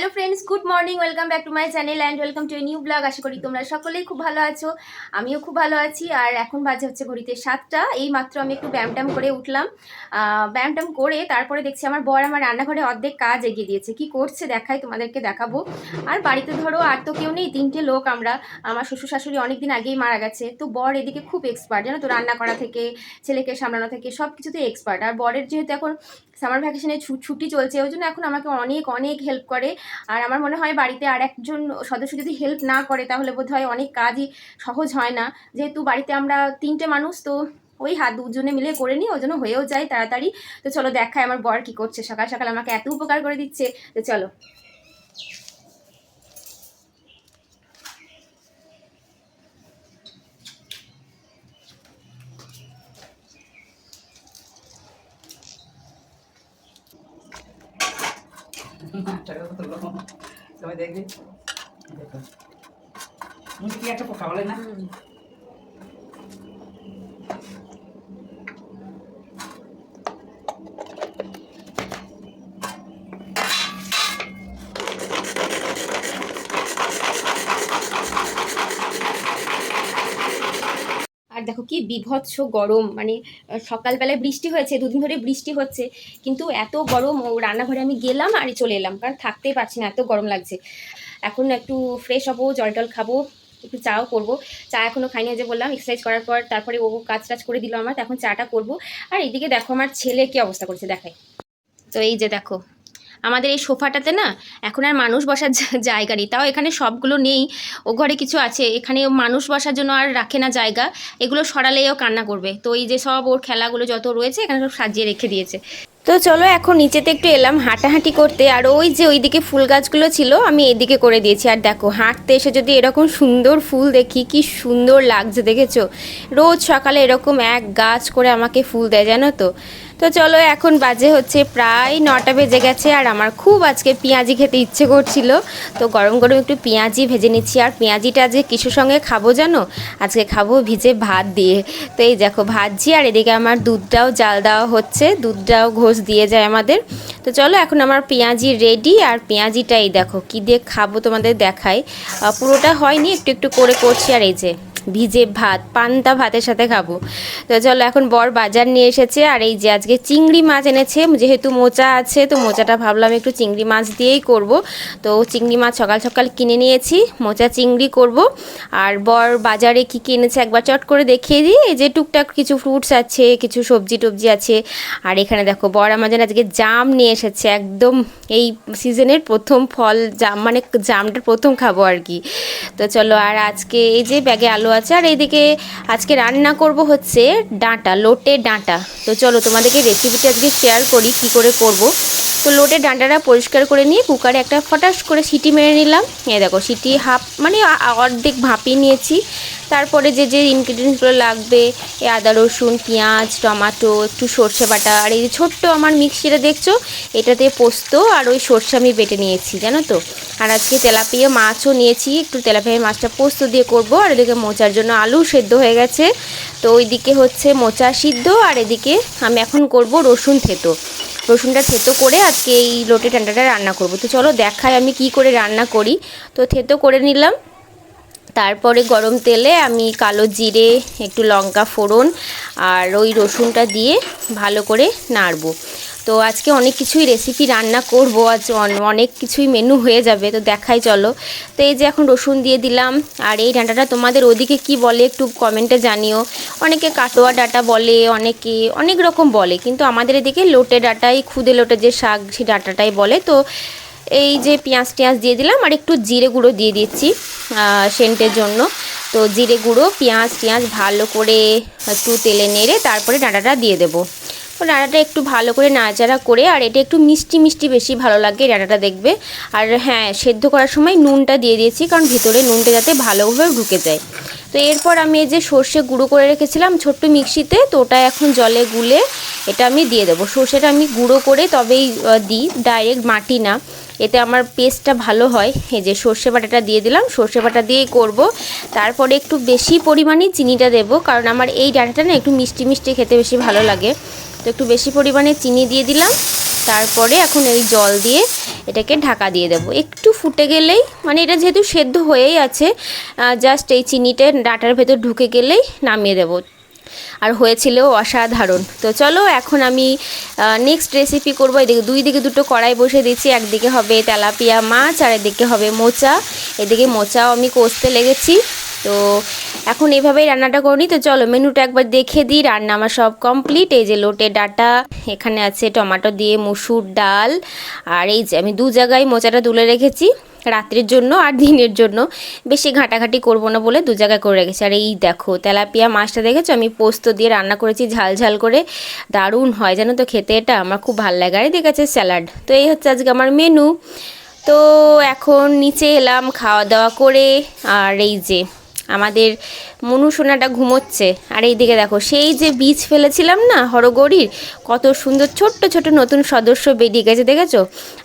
Hello friends good morning welcome back to my channel and welcome to a new blog আশা করি তোমরা সকলেই খুব ভালো আছো, আমিও খুব ভালো আছি। আর এখন বাজে হচ্ছে ঘড়িতে সাতটা, এই মাত্র আমি একটু ব্যায়াম করে উঠলাম। ব্যায়াম করে তারপরে দেখছি আমার বর আমার রান্নাঘরে অর্ধেক কাজ এগিয়ে দিয়েছে। কি করছে দেখাই, তোমাদেরকে দেখাবো। আর বাড়িতে ধরো আর তো কেউ নেই, তিনটে লোক আমরা, আমার শ্বশুর শাশুড়ি অনেক দিন আগেই মারা গেছে। তো বর এদিকে খুব এক্সপার্ট জানো তো, রান্না করা থেকে, ছেলেকে সামলানো থেকে সব কিছুতে এক্সপার্ট আর বরের যেহেতু এখন সামার ভ্যাকেশনে ছুটি চলছে, ওই জন্য এখন আমাকে অনেক অনেক হেল্প করে। আর আমার মনে হয় বাড়িতে আর একজন সদস্য যদি হেল্প না করে, তাহলে বোধ হয় অনেক কাজই সহজ হয় না। যেহেতু বাড়িতে আমরা তিনটে মানুষ, তো ওই হাত দুজনে মিলে করে নিই ওই জন্য হয়েও যায় তাড়াতাড়ি। তো চলো দেখায় আমার বর কী করছে। সকাল সকাল আমাকে এত উপকার করে দিচ্ছে। তো চলো। লোক সবাই দেখবে। দেখো। মুখে কি একটা পোকা বলে না? আর দেখো কি বিভৎস গরম মানে সকালবেলায় বৃষ্টি হয়েছে, দুদিন ধরে বৃষ্টি হচ্ছে, কিন্তু এত গরম, ও রান্নাঘরে আমি গেলাম আর চলে এলাম, কারণ থাকতেই পারছি না, এত গরম লাগছে। এখন একটু ফ্রেশ হব, জল টল খাব, একটু চাও করব, চা এখনও খাইনি যে বললাম এক্সারসাইজ করার পর তারপরে ও কাজ টাজ করে দিল আমার এখন চাটা করব। আর এইদিকে দেখো আমার ছেলে কি অবস্থা করছে, দেখাই। তো এই যে দেখো আমাদের এই সোফাটাতে না এখন আর মানুষ বসার জায়গা নেই। তাও এখানে সবগুলো নেই। ও ঘরে কিছু আছে। এখানে মানুষ বসার জন্য আর রাখে না জায়গা। এগুলো সরালেই ও কান্না করবে। তো এই যে সব ওর খেলাগুলো যত রয়েছে, এখানে সব সাজিয়ে রেখে দিয়েছে। তো চলো এখন নিচেতে একটু এলাম হাঁটাহাঁটি করতে। আর ওই যে ওইদিকে ফুল গাছগুলো ছিল, আমি এদিকে করে দিয়েছি। আর দেখো, হাঁটতে এসে যদি এরকম সুন্দর ফুল দেখি, কি সুন্দর লাগছে, দেখেছ? রোজ সকালে এরকম এক গাছ করে আমাকে ফুল দেয়, জানো তো? তো চলো, এখন বাজে হচ্ছে প্রায় নটা বেজে গেছে আর আমার খুব আজকে পেঁয়াজি খেতে ইচ্ছে করছিল। তো গরম গরম একটু পেঁয়াজি ভেজে নিচ্ছি। আর পেঁয়াজিটা যে কিছুর সঙ্গে খাব জানো? আজকে খাব ভিজে ভাত দিয়ে। তো এই দেখো, ভাজছি আর এদিকে আমার দুধটাও জাল দেওয়া হচ্ছে। দুধটাও ঘোষ দিয়ে যায় আমাদের। তো চলো, এখন আমার পেঁয়াজি রেডি আর পেঁয়াজিটাই দেখো, কি দিয়ে খাব তোমাদের দেখাই। পুরোটা হয়নি, একটু একটু করে করছি আর এই যে। ভিজে ভাত, পান্তা ভাতের সাথে খাব। তো চলো এখন বর বাজার নিয়ে এসেছে আর এই যে আজকে চিংড়ি মাছ এনেছে, যেহেতু মোচা আছে, তো মোচাটা ভাবলাম একটু চিংড়ি মাছ দিয়েই করব। তো চিংড়ি মাছ সকাল সকাল কিনে নিয়েছি, মোচা চিংড়ি করব। আর বর বাজারে কী কী এনেছে একবার চট করে দেখিয়ে দিই। এই যে টুকটাক কিছু ফ্রুটস আছে, কিছু সবজি টবজি আছে। আর এখানে দেখো, বর আমাদের আজকে জাম নিয়ে এসেছে। একদম এই সিজনের প্রথম ফল জাম মানে জামটা প্রথম খাব আর কি। তো চলো, আর আজকে এই যে ব্যাগে আলু আছে। আর এইদিকে আজকে রান্না করব হচ্ছে ডাঁটা, লোটে ডাঁটা। তো চলো তোমাদেরকে রেসিপিটা আজকে শেয়ার করি, কি করে করব। তো লোটে ডাঁটাটা পরিষ্কার করে নিয়ে কুকারে একটা ফটাস করে সিটি মেরে নিলাম। এ দেখো, সিটি হাফ মানে অর্ধেক ভাপিয়ে নিয়েছি। তারপরে যে যে ইনগ্রিডিয়েন্টসগুলো লাগবে, এই আদা, রসুন, পেঁয়াজ, টমাটো, একটু সর্ষে বাটা, আর এই যে ছোট্ট আমার মিক্সিটা দেখছ, এটাতে পোস্ত আর ওই সর্ষে আমি বেটে নিয়েছি, জানো তো? আর আজকে তেলাপিয়া মাছও নিয়েছি, একটু তেলাপিয়া মাছটা পোস্ত দিয়ে করব, আর এদিকে মোচার জন্য আলু সেদ্ধ হয়ে গেছে। তো ওইদিকে হচ্ছে মোচা সিদ্ধ, আর এদিকে আমি এখন করব রসুন থেতো। রসুনটা থেতো করে আজকে এই লোটে ঠান্ডাটা রান্না করব। তো চলো দেখায় আমি কি করে রান্না করি। তো থেতো করে নিলাম। তারপরে গরম তেলে আমি কালো জিরে, একটু লঙ্কা ফোড়ন আর ওই রসুনটা দিয়ে ভালো করে নাড়বো। তো আজকে অনেক কিছুই রেসিপি রান্না করব, আজ অন- অনেক কিছুই মেনু হয়ে যাবে, তো দেখাই চলো। তো এই যে এখন রসুন দিয়ে দিলাম, আর এই ডাঁটাটা তোমাদের ওদিকে কি বলে একটু কমেন্টে জানিও। অনেকে কাটোয়া ডাঁটা বলে, অনেকে অনেক রকম বলে, কিন্তু আমাদের এদিকে লোটে ডাঁটাই, খুদে লোটে যে শাক, সেই ডাঁটাটাই বলে। তো এই যে পেঁয়াজ টেঁয়াজ দিয়ে দিলাম আর একটু জিরে গুঁড়ো দিয়ে দিচ্ছি সেন্টের জন্য। তো জিরে গুঁড়ো, পেঁয়াজ টেঁয়াজ ভালো করে একটু তেলে নেড়ে তারপরে ডাঁটাটা দিয়ে দেবো। ডাঁটাটা একটু ভালো করে নাড়াচাড়া করে আর এটা একটু মিষ্টি মিষ্টি বেশি ভালো লাগে ডাঁটাটা দেখবে। আর হ্যাঁ সেদ্ধ করার সময় নুনটা দিয়ে দিয়েছি কারণ ভিতরে নুনটা যাতে ভালোভাবে ঢুকে যায়। তো এরপর আমি এই যে সর্ষে গুঁড়ো করে রেখেছিলাম ছোট্ট মিক্সিতে, তো ওটা এখন জলে গুলে এটা আমি দিয়ে দেবো। সর্ষেটা আমি গুঁড়ো করে তবেই দিই, ডাইরেক্ট মাটি না। এতে আমার পেস্টটা ভালো হয়। এই যে সর্ষে বাটাটা দিয়ে দিলাম, সর্ষে বাটা দিয়েই করব। তারপরে একটু বেশি পরিমাণে চিনিটা দেবো, কারণ আমার এই ডাটাটা না একটু মিষ্টি মিষ্টি খেতে বেশি ভালো লাগে। তো একটু বেশি পরিমাণে চিনি দিয়ে দিলাম, তারপরে এখন এই জল দিয়ে এটাকে ঢাকা দিয়ে দেবো। একটু ফুটে গেলেই মানে এটা যেহেতু সেদ্ধ হয়েই আছে জাস্ট এই চিনিটা ডাটার ভেতর ঢুকে গেলেই নামিয়ে দেবো। আর হয়েছিল অসাধারণ। তো চলো এখন আমি নেক্সট রেসিপি করব। এদিকে দুই দিকে দুটো কড়াই বসে দিচ্ছি। একদিকে হবে তেলাপিয়া মাছ, আর এদিকে হবে মোচা। এদিকে মোচাও আমি কষতে লেগেছি। তো এখন এভাবেই রান্নাটা করি তো চলো মেনুটা একবার দেখে দিই। রান্না আমার সব কমপ্লিট এই যে লোটে ডাটা, এখানে আছে টমেটো দিয়ে মুসুর ডাল। আর এই যে আমি দু জায়গায় মোচাটা তুলে রেখেছি। রাত্রির জন্য আর দিনের জন্য। বেশি ঘাঁটাঘাঁটি করব না বলে দু জায়গায় করে রেখেছি। আর এই দেখো, তেলাপিয়া মাছটা দেখেছ? আমি পোস্ত দিয়ে রান্না করেছি, ঝাল ঝাল করে। দারুণ হয় জানো তো খেতে, এটা আমার খুব ভালো লাগে। আর দেখেছে স্যালাড। তো এই হচ্ছে আজকে আমার মেনু তো এখন নিচে এলাম, খাওয়া দাওয়া করে। আর এই যে আমাদের মনু সোনাটা ঘুমোচ্ছে। আর এইদিকে দেখো, সেই যে বীজ ফেলেছিলাম না, হরগৌরীর, কত সুন্দর ছোট্ট ছোট নতুন সদস্য বেরিয়ে গেছে, দেখেছ?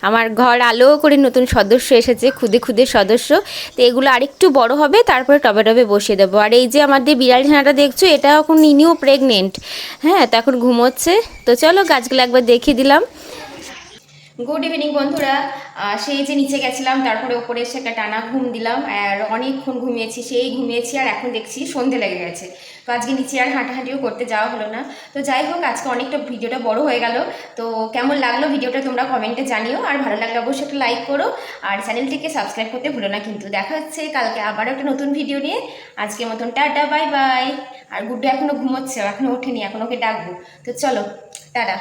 আমার ঘর আলো করে নতুন সদস্য এসেছে, খুদে খুদে সদস্য। তো এগুলো আরেকটু বড় হবে, তারপরে টবে টবে বসিয়ে দেবো। আর এই যে আমাদের বিড়াল ছানাটা দেখছ এটা এখন ইনিও প্রেগনেন্ট হ্যাঁ তো এখন ঘুমোচ্ছে। তো চলো গাছগুলো একবার দেখিয়ে দিলাম। গুড ইভিনিং বন্ধুরা। সেই যে নিচে গেছিলাম, তারপরে ওপরে এসে একটা টানা ঘুম দিলাম, আর অনেকক্ষণ ঘুমিয়েছি, সেই ঘুমিয়েছি আর এখন দেখছি সন্ধে লেগে গেছে। তো আজকে নিচে আর হাঁটাহাঁটিও করতে যাওয়া হলো না। তো যাই হোক, আজকে অনেকটা ভিডিওটা বড় হয়ে গেল। তো কেমন লাগল ভিডিওটা তোমরা কমেন্টে জানিও, আর ভালো লাগলে অবশ্যই একটা লাইক করো, আর চ্যানেলটিকে সাবস্ক্রাইব করতে ভুলো না কিন্তু। দেখা হচ্ছে কালকে আবারও একটা নতুন ভিডিও নিয়ে। আজকের মতন টাটা, বাই বাই। আর গুড্ডু এখনও ঘুমোচ্ছে এখনও ওঠেনি, এখন ওকে ডাকবো। তো চলো, টাটা।